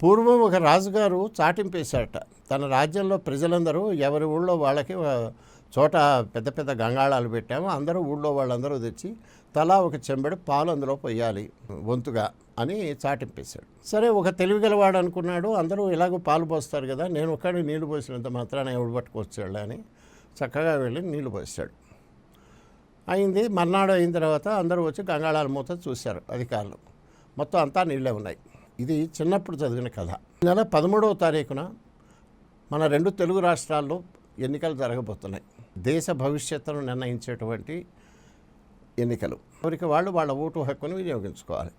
పూర్వం ఒక రాజుగారు చాటింపేశాట తన రాజ్యంలో ప్రజలందరూ ఎవరి ఊళ్ళో వాళ్ళకి చోట పెద్ద పెద్ద గంగాళాలు పెట్టాము. అందరూ ఊళ్ళో వాళ్ళందరూ తెచ్చి తలా ఒక చెంబెడు పాలు అందులో పోయాలి వంతుగా అని చాటింపేశాడు. సరే ఒక తెలివిగలవాడు అనుకున్నాడు అందరూ ఇలాగో పాలు పోస్తారు కదా నేను ఒక్కడిని నీళ్ళు పోసినంత మాత్రాన ఎవడు పట్టుకొచ్చాడు అని చక్కగా వెళ్ళి నీళ్ళు పోసాడు అయింది మర్నాడు అయిన తర్వాత అందరూ వచ్చి గంగాళాల మూత చూశారు అధికారులు. మొత్తం అంతా నీళ్ళే ఉన్నాయి. ఇది చిన్నప్పుడు చదివిన కథ. నెల పదమూడవ తారీఖున మన రెండు తెలుగు రాష్ట్రాల్లో ఎన్నికలు జరగబోతున్నాయి. దేశ భవిష్యత్తును నిర్ణయించేటువంటి ఎన్నికలు. ఎవరికి వాళ్ళు వాళ్ళ ఓటు హక్కును వినియోగించుకోవాలి.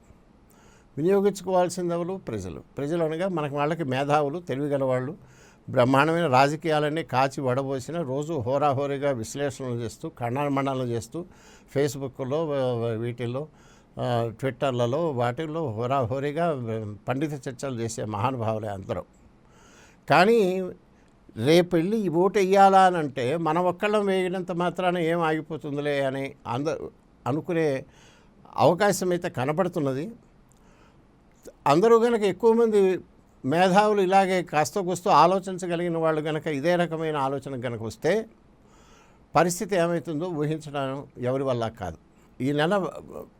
వినియోగించుకోవాల్సింది ఎవరు ప్రజలు. ప్రజలు అనగా మనకు వాళ్ళకి మేధావులు తెలివిగల వాళ్ళు. బ్రహ్మాండమైన రాజకీయాలన్నీ కాచి వడబోసిన రోజు హోరాహోరీగా విశ్లేషణలు చేస్తూ ఖండనమండనలు చేస్తూ ఫేస్బుక్లో వీటిల్లో ట్విట్టర్లలో వాటిల్లో హోరాహోరీగా పండిత చర్చలు చేసే మహానుభావులే అందరూ. కానీ రేపు వెళ్ళి ఈ ఓటు వేయాలా అని అంటే మనం ఒక్కళ్ళం వేయడంత మాత్రాన ఏం ఆగిపోతుందిలే అని అందరు అనుకునే అవకాశం అయితే కనబడుతున్నది. అందరూ కనుక ఎక్కువ మంది మేధావులు ఇలాగే కాస్త కూస్తూ ఆలోచించగలిగిన వాళ్ళు కనుక ఇదే రకమైన ఆలోచన కనుక వస్తే పరిస్థితి ఏమవుతుందో ఊహించడం ఎవరి వల్ల కాదు. ఈ నెల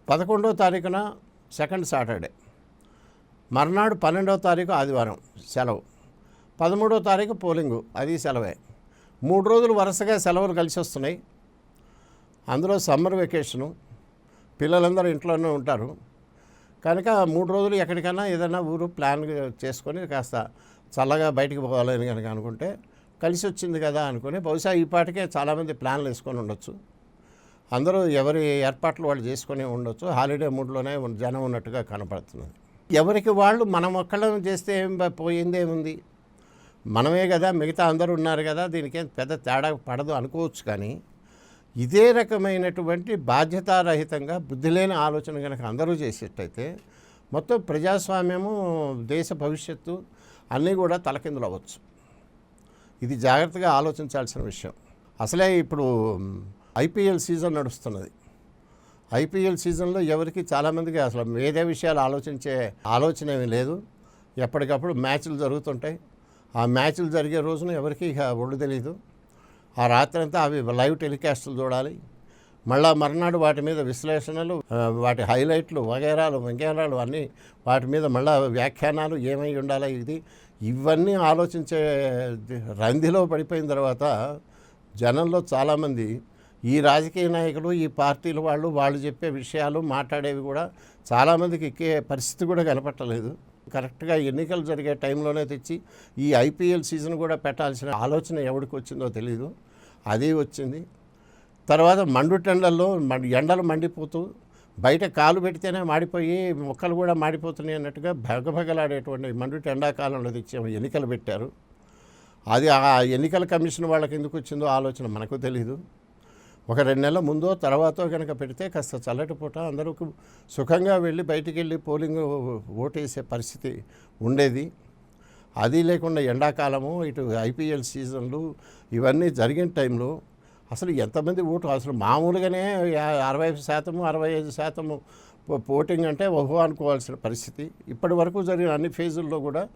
పదకొండో తారీఖున సెకండ్ సాటర్డే. మర్నాడు పన్నెండవ తారీఖు ఆదివారం సెలవు. పదమూడో తారీఖు పోలింగు అది సెలవే. మూడు రోజులు వరుసగా సెలవులు కలిసి వస్తున్నాయి. అందులో సమ్మర్ వెకేషను పిల్లలందరూ ఇంట్లోనే ఉంటారు. కనుక మూడు రోజులు ఎక్కడికైనా ఏదైనా ఊరు ప్లాన్ చేసుకొని కాస్త చల్లగా బయటికి పోవాలని కనుక అనుకుంటే కలిసి వచ్చింది కదా అనుకుని బహుశా ఈ పాటికే చాలామంది ప్లాన్లు వేసుకొని ఉండొచ్చు. అందరూ ఎవరి ఏర్పాట్లు వాళ్ళు చేసుకునే ఉండొచ్చు. హాలిడే మూడ్లోనే జనం ఉన్నట్టుగా కనపడుతున్నది ఎవరికి వాళ్ళు మనం ఒక్కళ్ళం చేస్తే ఏం పోయిందేముంది మనమే కదా మిగతా అందరూ ఉన్నారు కదా దీనికేం పెద్ద తేడా పడదు అనుకోవచ్చు కానీ ఇదే రకమైనటువంటి బాధ్యతారహితంగా బుద్ధి లేని ఆలోచన కనుక అందరూ చేసేటైతే మొత్తం ప్రజాస్వామ్యము దేశ భవిష్యత్తు అన్నీ కూడా తలకిందులు అవ్వచ్చు. ఇది జాగ్రత్తగా ఆలోచించాల్సిన విషయం. అసలే ఇప్పుడు ఐపీఎల్ సీజన్ నడుస్తున్నది. ఐపీఎల్ సీజన్లో ఎవరికి చాలామందికి అసలు వేరే విషయాలు ఆలోచించే ఆలోచన ఏమీ లేదు. ఎప్పటికప్పుడు మ్యాచ్లు జరుగుతుంటాయి. ఆ మ్యాచ్లు జరిగే రోజున ఎవరికి ఇక ఒళ్ళు తెలియదు ఆ రాత్రంతా అవి లైవ్ టెలికాస్ట్లు చూడాలి. మళ్ళా మర్నాడు వాటి మీద విశ్లేషణలు వాటి హైలైట్లు వగేరాలు వంగేరాలు అన్నీ వాటి మీద మళ్ళా వ్యాఖ్యానాలు ఏమై ఉండాలి ఇది. ఇవన్నీ ఆలోచించే రంధిలో పడిపోయిన తర్వాత జనంలో చాలామంది ఈ రాజకీయ నాయకులు ఈ పార్టీల వాళ్ళు వాళ్ళు చెప్పే విషయాలు మాట్లాడేవి కూడా చాలామందికి ఎక్కే పరిస్థితి కూడా కనపట్టలేదు. కరెక్ట్గా ఎన్నికలు జరిగే టైంలోనే తెచ్చి ఈ ఐపీఎల్ సీజన్ కూడా పెట్టాల్సిన ఆలోచన ఎవరికి వచ్చిందో తెలీదు. అది వచ్చింది. తర్వాత మండుటెండల్లో ఎండలు మండిపోతూ బయట కాలు పెడితేనే మాడిపోయి మొక్కలు కూడా మాడిపోతున్నాయి అన్నట్టుగా భగభగలాడేటువంటి మండుట ఎండాకాలంలో తెచ్చి ఎన్నికలు పెట్టారు. అది ఆ ఎన్నికల కమిషన్ వాళ్ళకి ఎందుకు వచ్చిందో ఆలోచన మనకు తెలీదు. ఒక రెండు నెలల ముందో తర్వాతో కనుక పెడితే కాస్త చల్లటి పూట అందరూ సుఖంగా వెళ్ళి బయటికి వెళ్ళి పోలింగ్ ఓటేసే పరిస్థితి ఉండేది. అది లేకుండా ఎండాకాలము ఇటు ఐపీఎల్ సీజన్లు ఇవన్నీ జరిగిన టైంలో అసలు ఎంతమంది ఓటు అసలు మామూలుగానే అరవై శాతము అరవై ఐదు శాతము పో- ఓటింగ్ అంటే ఓహో అనుకోవాల్సిన పరిస్థితి. ఇప్పటి వరకు జరిగిన అన్ని ఫేజుల్లో కూడా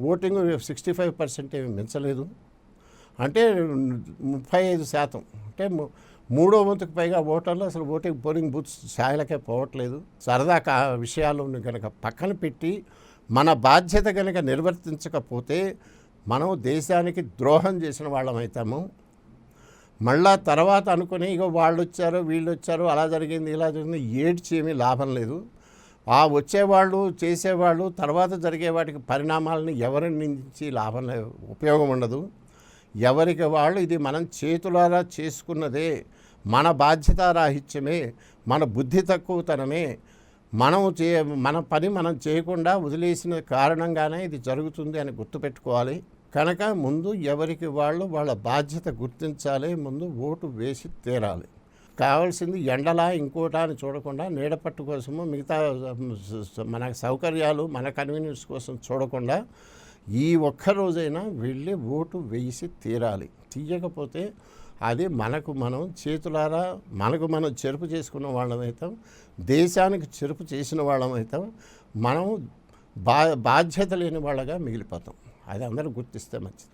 ఓటింగ్ సిక్స్టీ ఫైవ్ పర్సెంట్ ఏమి మించలేదు. అంటే ముప్పై ఐదు శాతం అంటే మూడో వంతుకు పైగా ఓటర్లు అసలు ఓటింగ్ పోలింగ్ బూత్స్ ఛాయలకే పోవట్లేదు. సరదా కా విషయాలను కనుక పక్కన పెట్టి మన బాధ్యత కనుక నిర్వర్తించకపోతే మనం దేశానికి ద్రోహం చేసిన వాళ్ళం అవుతాము మళ్ళా తర్వాత అనుకుని ఇగో వాళ్ళు వచ్చారు వీళ్ళు వచ్చారు అలా జరిగింది ఇలా జరిగింది ఏడ్చి ఏమీ లాభం లేదు. ఆ వచ్చేవాళ్ళు చేసేవాళ్ళు తర్వాత జరిగే వాటికి పరిణామాలని ఎవరిని నిందించి లాభం ఉపయోగం ఉండదు. ఎవరికి వాళ్ళు ఇది మనం చేతులారా చేసుకున్నదే. మన బాధ్యతారాహిత్యమే మన బుద్ధి తక్కువతనమే మనం చే మన పని మనం చేయకుండా వదిలేసిన కారణంగానే ఇది జరుగుతుంది అని గుర్తుపెట్టుకోవాలి. కనుక ముందు ఎవరికి వాళ్ళు వాళ్ళ బాధ్యత గుర్తించాలి ముందు ఓటు వేసి తీరాలి. కావాల్సింది ఎండలా ఇంకోటా అని చూడకుండా నీడపట్టు కోసము మిగతా మన సౌకర్యాలు మన కన్వీనియన్స్ కోసం చూడకుండా ఈ ఒక్క రోజైనా వెళ్ళి ఓటు వేసి తీరాలి. తీయకపోతే అది మనకు మనం చేతులారా మనకు మనం చెరుపు చేసుకున్న వాళ్ళమవుతాం దేశానికి చెరుపు చేసిన వాళ్ళం అవుతాం మనం బా బాధ్యత లేని వాళ్ళగా మిగిలిపోతాం. అది అందరూ గుర్తిస్తే మంచిది.